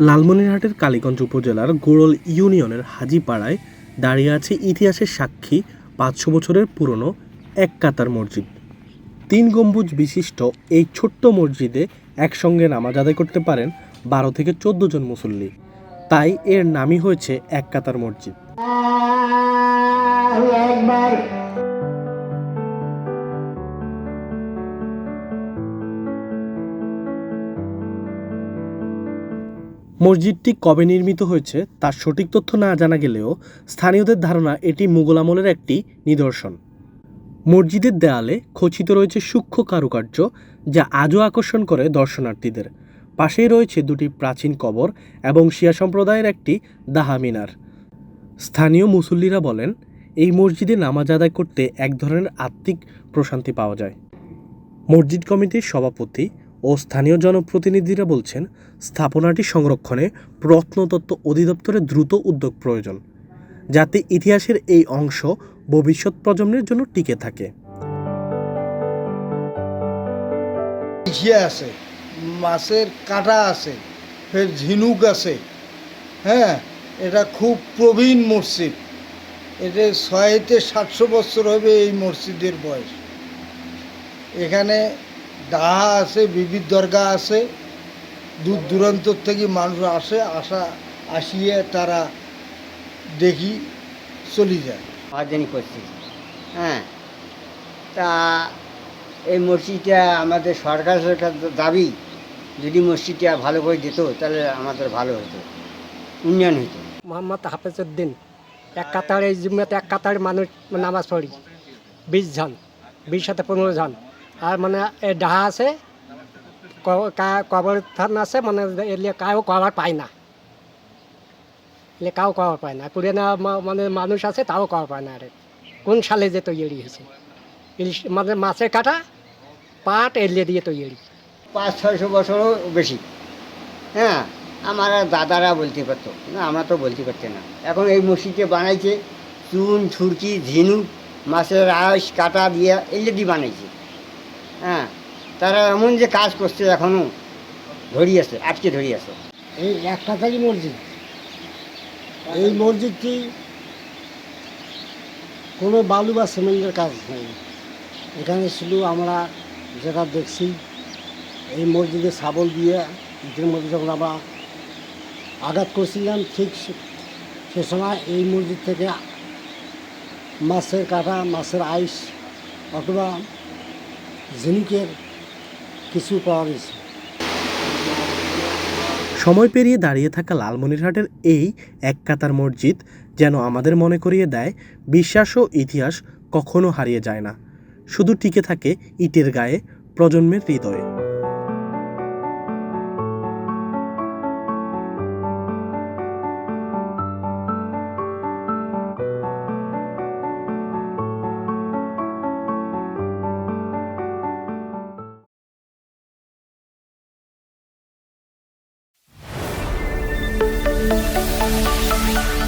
লালমনিরহাটের কালীগঞ্জ উপজেলার গোড়ল ইউনিয়নের হাজিপাড়ায় দাঁড়িয়ে আছে ইতিহাসের সাক্ষী পাঁচশো বছরের পুরনো এক কাতার মসজিদ। তিন গম্বুজ বিশিষ্ট এই ছোট্ট মসজিদে একসঙ্গে নামাজ আদায় করতে পারেন বারো থেকে চোদ্দ জন মুসল্লি। তাই এর নামই হয়েছে এক কাতার মসজিদ। মসজিদটি কবে নির্মিত হয়েছে তার সঠিক তথ্য না জানা গেলেও স্থানীয়দের ধারণা এটি মুঘল আমলের একটি নিদর্শন। মসজিদের দেয়ালে খচিত রয়েছে সূক্ষ্ম কারুকার্য যা আজও আকর্ষণ করে দর্শনার্থীদের। পাশেই রয়েছে দুটি প্রাচীন কবর এবং শিয়া সম্প্রদায়ের একটি দাহা মিনার। স্থানীয় মুসল্লিরা বলেন, এই মসজিদে নামাজ আদায় করতে এক ধরনের আত্মিক প্রশান্তি পাওয়া যায়। মসজিদ কমিটির সভাপতি ও স্থানীয় জনপ্রতিনিধিরা বলছেন, স্থাপনাটি সংরক্ষণে প্রত্নতত্ত্ব অধিদপ্তরের দ্রুত উদ্যোগ প্রয়োজন, যাতে ইতিহাসের এই অংশ ভবিষ্যৎ প্রজন্মের জন্য টিকে থাকে। আছে মাছের কাঁটা আছে ফের ঝিনুক আছে হ্যাঁ? এটা খুব প্রবীণ মসজিদ। এটা ছয়তে সাতশো বছর হবে এই মসজিদের বয়স। এখানে ডাহা আছে বিবিধ দরগা আছে দূর দূরান্ত থেকে মানুষ আসে আসা আসিয়ে তারা দেখি চলে যায়। অর্জনই করছি। হ্যাঁ তা এই মসজিদটা আমাদের সরকারের কাছে দাবি যদি মসজিদটা ভালো করে দিত তাহলে আমাদের ভালো হতো উন্নয়ন হতো। মোহাম্মদ হাফেজউদ্দিন এক কাতার এই জুম্মাতে এক কাতার মানুষ নামাজ পড়ি বিশ জন বিশ সাথে পনেরো জন। আর মানে ডাহা আছে, ক- কা- কবরস্থান আছে মানে এলে কাউ কভার পায় না। এলে কাউ কভার পায় না। মা- মানে মানুষ আছে, তাও কভার পায় না আরে। কোন সালে যে তৈরি হয়েছে? মানে মাছের কাটা, পাট এলিয়ে দিয়ে তৈরি পাঁচ, ছয়শো বছরও বেশি। হ্যাঁ আমার দাদারা বলতে পারতো। না, আমরা তো বলতে পারছি না। এখন এই মসজিদটা বানাইছে, চুন, ছুরকি, ঝিনুক, মাছের আঁশ, কাটা দিয়ে দিয়ে বানাইছে। হ্যাঁ তারা এমন যে কাজ করছে এখনও ধরি আছে, আটকে ধরি আছে। এই এক কাতারি মসজিদ। এই মসজিদটি কোনো বালু বা সিমেন্টের কাজ নেই এখানে শুধু আমরা যেটা দেখছি, এই মসজিদে শাবল দিয়ে ইটের মধ্যে যখন আমরা আঘাত করছিলাম, ঠিক সে সময় এই মসজিদ থেকে মাছের কাঁটা, মাছের আইস অথবা ঝিনুকের কিছু পাওয়া গেছে। সময় পেরিয়ে দাঁড়িয়ে থাকা লালমনিরহাটের এই এক কাতার মসজিদ যেন আমাদের মনে করিয়ে দেয়, বিশ্বাস ও ইতিহাস কখনো হারিয়ে যায় না। শুধু টিকে থাকে ইটের গায়ে, প্রজন্মের হৃদয়ে। Bye.